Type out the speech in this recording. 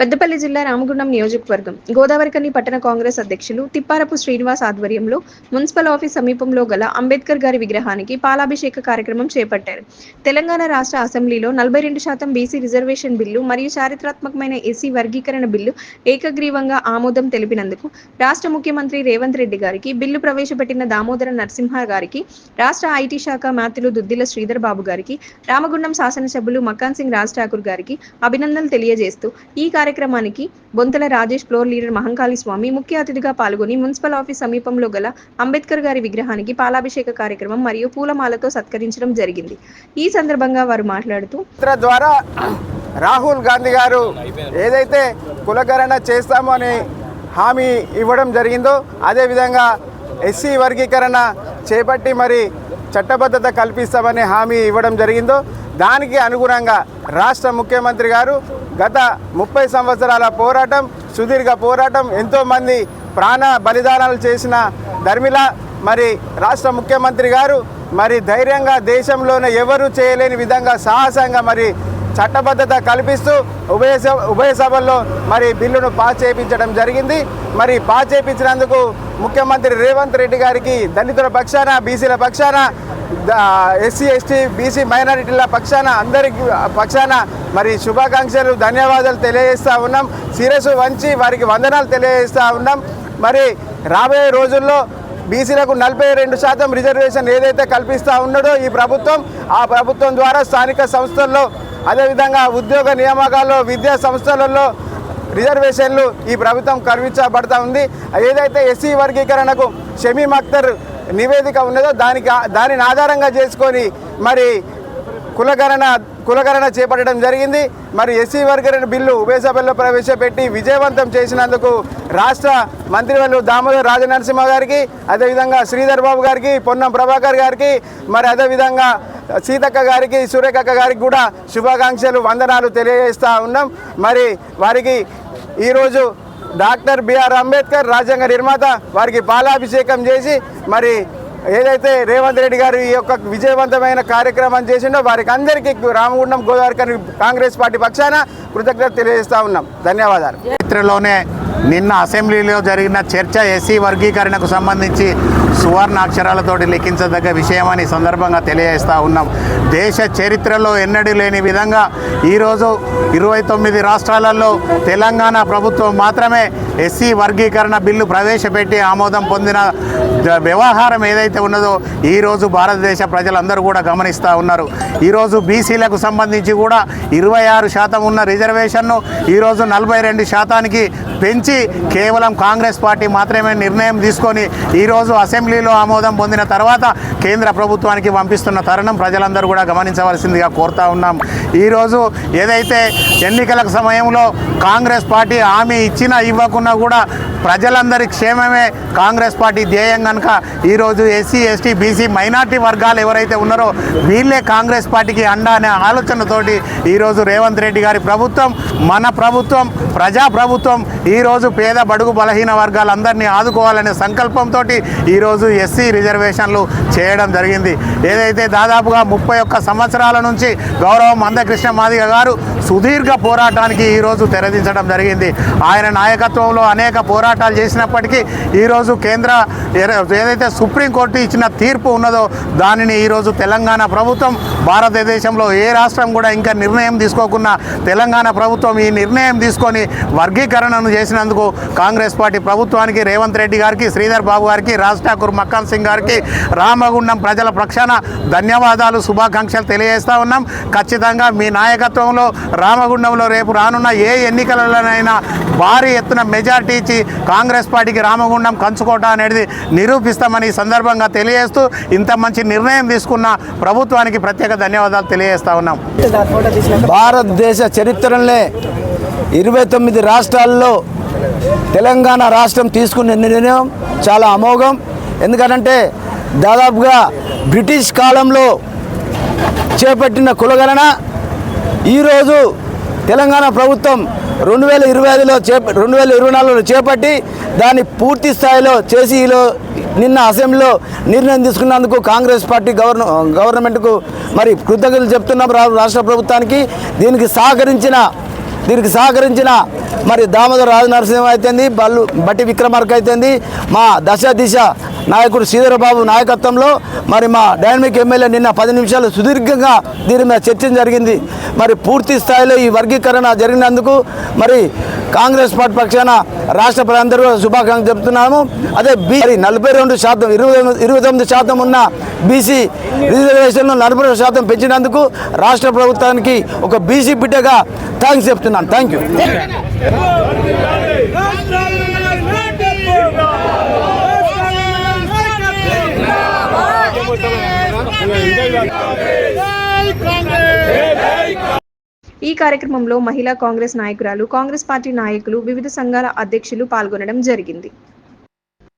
పెద్దపల్లి జిల్లా రామగుండం నియోజకవర్గం. గోదావరికని పట్టణ కాంగ్రెస్ అధ్యక్షులు తిప్పారపు శ్రీనివాస్ ఆధ్వర్యంలో మున్సిపల్ ఆఫీస్ సమీపంలో గల అంబేద్కర్ గారి విగ్రహానికి పాలాభిషేక కార్యక్రమం చేపట్టారు. తెలంగాణ రాష్ట్ర అసెంబ్లీలో నలభై రెండు శాతం బీసీ రిజర్వేషన్ బిల్లు మరియు చారిత్రాత్మకమైన ఎస్సీ వర్గీకరణ బిల్లు ఏకగ్రీవంగా ఆమోదం తెలిపినందుకు రాష్ట్ర ముఖ్యమంత్రి రేవంత్ రెడ్డి గారికి బిల్లు ప్రవేశపెట్టిన దామోదర నరసింహ గారికి రాష్ట్ర ఐటీ శాఖ మాత్రులు దుద్దిల శ్రీధర్ బాబు గారికి రామగుండం శాసనసభ్యులు మకాన్ సింగ్ రాజ్ ఠాకూర్ గారికి అభినందనలు తెలియజేస్తూ ఈ కార్యక్రమానికి బొంతల రాజేష్ ఫ్లోర్ లీడర్ మహంకాళి స్వామి ముఖ్య అతిథిగా పాల్గొని మున్సిపల్ ఆఫీస్ సమీపంలో గల అంబేద్కర్ గారి విగ్రహానికి పాలాభిషేక కార్యక్రమం మరియు పూలమాలతో సత్కరించడం జరిగింది. ఈ సందర్భంగా వారు మాట్లాడుతూ ద్వారా రాహుల్ గాంధీ గారు ఏదైతే కులకరణ చేస్తామో అని హామీ ఇవ్వడం జరిగిందో అదేవిధంగా ఎస్సీ వర్గీకరణ చేపట్టి మరి చట్టబద్ధత కల్పిస్తామని హామీ ఇవ్వడం జరిగిందో దానికి అనుగుణంగా రాష్ట్ర ముఖ్యమంత్రి గారు గత ముప్పై సంవత్సరాల పోరాటం సుదీర్ఘ పోరాటం ఎంతోమంది ప్రాణ బలిదానాలు చేసిన ధర్మిల మరి రాష్ట్ర ముఖ్యమంత్రి గారు మరి ధైర్యంగా దేశంలోనే ఎవరు చేయలేని విధంగా సాహసంగా మరి చట్టబద్ధత కల్పిస్తూ ఉభయ సభ ఉభయ సభల్లో మరి బిల్లును పాస్ చేయించడం జరిగింది. మరి పాస్ చేయించినందుకు ముఖ్యమంత్రి రేవంత్ రెడ్డి గారికి దళితుల పక్షాన బీసీల పక్షాన ఎస్సీ ఎస్టీ బీసీ మైనారిటీల పక్షాన అందరికి పక్షాన మరి శుభాకాంక్షలు ధన్యవాదాలు తెలియజేస్తూ ఉన్నాం. శిరస్సు వంచి వారికి వందనాలు తెలియజేస్తూ ఉన్నాం. మరి రాబోయే రోజుల్లో బీసీలకు నలభై రెండు శాతం రిజర్వేషన్ ఏదైతే కల్పిస్తూ ఉన్నాడో ఈ ప్రభుత్వం ఆ ప్రభుత్వం ద్వారా స్థానిక సంస్థల్లో అదేవిధంగా ఉద్యోగ నియామకాల్లో విద్యా సంస్థలలో రిజర్వేషన్లు ఈ ప్రభుత్వం కల్పించబడతా ఉంది. ఏదైతే ఎస్సీ వర్గీకరణకు షమీమ్ అఖ్తర్ నివేదిక ఉన్నదో దానికి దానిని ఆధారంగా చేసుకొని మరి కులగణన కులగణన చేపట్టడం జరిగింది. మరి ఎస్సీ వర్గరణ బిల్లు ఉభయ సభల్లో ప్రవేశపెట్టి విజయవంతం చేసినందుకు రాష్ట్ర మంత్రివర్లు దామోదర్ రాజనరసింహ గారికి అదేవిధంగా శ్రీధర్ బాబు గారికి పొన్నం ప్రభాకర్ గారికి మరి అదేవిధంగా సీతక్క గారికి సూర్యకక్క గారికి కూడా శుభాకాంక్షలు వందనాలు తెలియజేస్తూ ఉన్నాం. మరి వారికి ఈరోజు డాక్టర్ బిఆర్ అంబేద్కర్ రాజ్యాంగ నిర్మాత వారికి పాలాభిషేకం చేసి మరి ఏదైతే రేవంత్ రెడ్డి గారు ఈ యొక్క విజయవంతమైన కార్యక్రమం చేసిండో వారికి అందరికీ రామగుండం గోదావరి కాంగ్రెస్ పార్టీ పక్షాన కృతజ్ఞత తెలియజేస్తా ఉన్నాం. ధన్యవాదాలు. చరిత్రలోనే నిన్న అసెంబ్లీలో జరిగిన చర్చ ఎస్సీ వర్గీకరణకు సంబంధించి సువర్ణ అక్షరాలతోటి లిఖించదగ్గ విషయమని సందర్భంగా తెలియజేస్తూ ఉన్నాం. దేశ చరిత్రలో ఎన్నడూ లేని విధంగా ఈరోజు ఇరవై తొమ్మిది రాష్ట్రాలలో తెలంగాణ ప్రభుత్వం మాత్రమే ఎస్సీ వర్గీకరణ బిల్లు ప్రవేశపెట్టి ఆమోదం పొందిన వ్యవహారం ఏదైతే ఉన్నదో ఈరోజు భారతదేశ ప్రజలందరూ కూడా గమనిస్తూ ఉన్నారు. ఈరోజు బీసీలకు సంబంధించి కూడా ఇరవై ఆరు శాతం ఉన్న రిజర్వేషన్ను ఈరోజు నలభై రెండు శాతానికి పెంచి కేవలం కాంగ్రెస్ పార్టీ మాత్రమే నిర్ణయం తీసుకొని ఈరోజు అసెంబ్లీలో ఆమోదం పొందిన తర్వాత కేంద్ర ప్రభుత్వానికి పంపిస్తున్న తరుణం ప్రజలందరూ కూడా గమనించవలసిందిగా కోరుతా ఉన్నాం. ఈరోజు ఏదైతే ఎన్నికల సమయంలో కాంగ్రెస్ పార్టీ హామీ ఇచ్చినా ఉన్నా కూడా ప్రజలందరి క్షేమమే కాంగ్రెస్ పార్టీ ధ్యేయం కనుక ఈరోజు ఎస్సీ ఎస్టీ బీసీ మైనార్టీ వర్గాలు ఎవరైతే ఉన్నారో వీళ్ళే కాంగ్రెస్ పార్టీకి అండా అనే ఆలోచనతోటి ఈరోజు రేవంత్ రెడ్డి గారి ప్రభుత్వం మన ప్రభుత్వం ప్రజా ప్రభుత్వం ఈరోజు పేద బడుగు బలహీన వర్గాలందరినీ ఆదుకోవాలనే సంకల్పంతో ఈరోజు ఎస్సీ రిజర్వేషన్లు చేయడం జరిగింది. ఏదైతే దాదాపుగా ముప్పై ఒక్క సంవత్సరాల నుంచి గౌరవ మందకృష్ణ మాదిగ గారు సుదీర్ఘ పోరాటానికి ఈరోజు తెరదించడం జరిగింది. ఆయన నాయకత్వం గతంలో అనేక పోరాటాలు చేసినప్పటికీ ఈరోజు కేంద్ర ఏదైతే సుప్రీంకోర్టు ఇచ్చిన తీర్పు ఉన్నదో దానిని ఈరోజు తెలంగాణ ప్రభుత్వం భారతదేశంలో ఏ రాష్ట్రం కూడా ఇంకా నిర్ణయం తీసుకోకుండా తెలంగాణ ప్రభుత్వం ఈ నిర్ణయం తీసుకొని వర్గీకరణను చేసినందుకు కాంగ్రెస్ పార్టీ ప్రభుత్వానికి రేవంత్ రెడ్డి గారికి శ్రీధర్ బాబు గారికి రాజ్ ఠాకూర్ మక్కాన్ సింగ్ గారికి రామగుండం ప్రజల పక్షాన ధన్యవాదాలు శుభాకాంక్షలు తెలియజేస్తా ఉన్నాం. ఖచ్చితంగా మీ నాయకత్వంలో రామగుండంలో రేపు రానున్న ఏ ఎన్నికలలోనైనా భారీ ఎత్తున మెజార్టీ ఇచ్చి కాంగ్రెస్ పార్టీకి రామగుండం కంచుకోట అనేది నిరూపిస్తామని ఈ సందర్భంగా తెలియజేస్తూ ఇంత మంచి నిర్ణయం తీసుకున్న ప్రభుత్వానికి ప్రత్యేక ధన్యవాదాలు తెలియజేస్తా ఉన్నాం. భారతదేశ చరిత్రలే ఇరవై తొమ్మిది రాష్ట్రాల్లో తెలంగాణ రాష్ట్రం తీసుకున్న నిర్ణయం చాలా అమోఘం. ఎందుకంటే దాదాపుగా బ్రిటిష్ కాలంలో చేపట్టిన కులగణన ఈరోజు తెలంగాణ ప్రభుత్వం రెండు వేల ఇరవై ఐదులో చేప రెండు వేల ఇరవై నాలుగులో చేపట్టి దాన్ని పూర్తి స్థాయిలో చేసి ఈలో నిన్న అసెంబ్లీలో నిర్ణయం తీసుకున్నందుకు కాంగ్రెస్ పార్టీ గవర్న గవర్నమెంట్కు మరి కృతజ్ఞతలు చెప్తున్నాం రా- రాష్ట్ర ప్రభుత్వానికి. దీనికి సహకరించిన దీనికి సహకరించిన మరి దామోదర రాజ నరసింహం అయితేంది బల్లు బట్టి విక్రమార్క అయితేంది మా దశ దిశ నాయకుడు శ్రీధరబాబు నాయకత్వంలో మరి మా డైనమిక్ ఎమ్మెల్యే నిన్న పది నిమిషాలు సుదీర్ఘంగా దీని మీద చర్చ జరిగింది మరి పూర్తి స్థాయిలో ఈ వర్గీకరణ జరిగినందుకు మరి కాంగ్రెస్ పార్టీ పక్షాన రాష్ట్ర ప్రజలందరూ శుభాకాంక్షలు చెప్తున్నాము అదే బీ నలభై రెండు శాతం ఇరవై ఇరవై తొమ్మిది శాతం ఉన్న బీసీ రిజర్వేషన్లు నలభై రెండు శాతం పెంచినందుకు రాష్ట్ర ప్రభుత్వానికి ఒక బీసీ బిడ్డగా థ్యాంక్స్ చెప్తున్నాను థ్యాంక్ యూ ఈ కార్యక్రమంలో మహిళా కాంగ్రెస్ నాయకురాలు కాంగ్రెస్ పార్టీ నాయకులు వివిధ సంఘాల అధ్యక్షులు పాల్గొనడం జరిగింది.